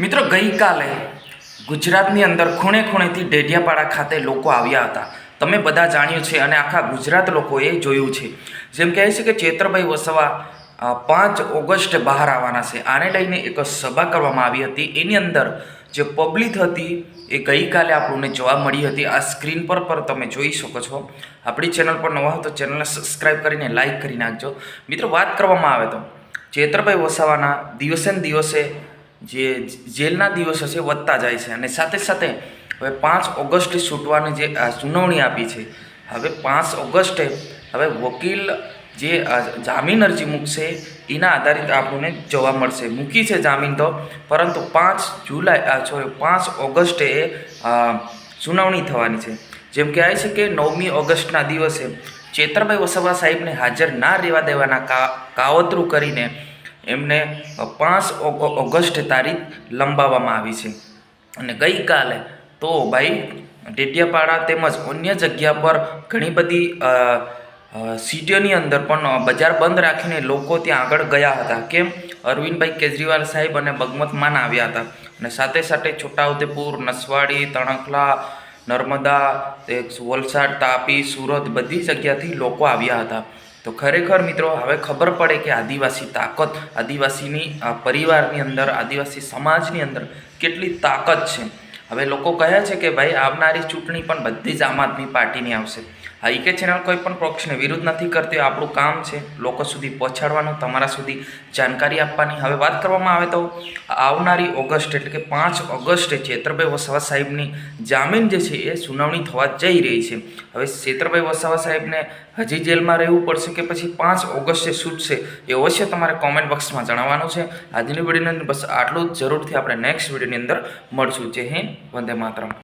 મિત્રો, ગઈકાલે ગુજરાતની અંદર ખૂણે ખૂણેથી ડેઢિયાપાડા ખાતે લોકો આવ્યા હતા. તમે બધા જાણ્યું છે અને આખા ગુજરાત લોકોએ જોયું છે. જેમ કહે છે કે ચેતરભાઈ વસવા પાંચ ઓગસ્ટે બહાર આવવાના છે. આને લઈને એક સભા કરવામાં આવી હતી. એની અંદર જે પબ્લિક હતી એ ગઈકાલે આપણને જોવા મળી હતી. આ સ્ક્રીન પર પર તમે જોઈ શકો છો. આપણી ચેનલ પર નવા હો તો ચેનલને સબસ્ક્રાઈબ કરીને લાઈક કરી નાખજો. મિત્રો, વાત કરવામાં આવે તો ચેતરભાઈ વસાવાના દિવસે ને દિવસે જે જેલના દિવસો છે વધતા જાય છે. અને સાથે સાથે હવે પાંચ ઓગસ્ટે છૂટવાની જે સુનાવણી આપી છે. હવે પાંચ ઓગસ્ટે હવે વકીલ જે જામીન અરજી મૂકશે એના આધારિત આપણને જોવા મળશે. મૂકી છે જામીન તો, પરંતુ પાંચ જુલાઈ સોરી પાંચ ઓગસ્ટે એ સુનાવણી થવાની છે. જેમ કહેવાય છે કે નવમી ઓગસ્ટના દિવસે ચેતરભાઈ વસવા સાહેબને હાજર ના રહેવા દેવાના કાવતરું કરીને એમને પાંચ ઓગ- ઓગસ્ટ તારીખ લંબાવવામાં આવી છે. અને ગઈકાલે તો ભાઈ ડેડિયાપાડા તેમજ અન્ય જગ્યા પર ઘણી બધી સિટીઓની અંદર પણ બજાર બંધ રાખીને લોકો ત્યાં આગળ ગયા હતા. કેમ? અરવિંદભાઈ કેજરીવાલ સાહેબ અને બગમતમાન માન આવ્યા હતા. અને સાથે સાથે છોટાઉદેપુર, નસવાડી, તણખલા, નર્મદા વલસાડ, તાપી, સુરત બધી જગ્યાથી લોકો આવ્યા હતા. તો ખરેખર મિત્રો, હવે ખબર પડે કે આદિવાસી તાકાત, આદિવાસીની પરિવારની અંદર, આદિવાસી સમાજની અંદર કેટલી તાકાત છે. હવે લોકો કહે છે કે ભાઈ આવનારી ચૂંટણી પણ બધી જ આમ આદમી પાર્ટીની આવશે. આ ઈકે ચેનલ કોઈ પણ પક્ષને વિરુદ્ધ નથી કરતી, આપણું કામ છે લોકો સુધી પહોંચાડવાનું, તમારા સુધી જાણકારી આપવાની. હવે વાત કરવામાં આવે તો આવનારી ઓગસ્ટ એટલે કે પાંચ ઓગસ્ટે ચેતરભાઈ વસાવા સાહેબની જામીન જે છે એ સુનાવણી થવા જઈ રહી છે. હવે ચેતરભાઈ વસાવા સાહેબને હજી જેલમાં રહેવું પડશે કે પછી પાંચ ઓગસ્ટે છૂટશે એ અવશ્ય તમારે કોમેન્ટ બોક્સમાં જણાવવાનું છે. આજની વિડીયોની અંદર બસ આટલું જ. જરૂરથી આપણે નેક્સ્ટ વિડીયોની અંદર મળશું. જય હિન્દ. వందే మాత్రం.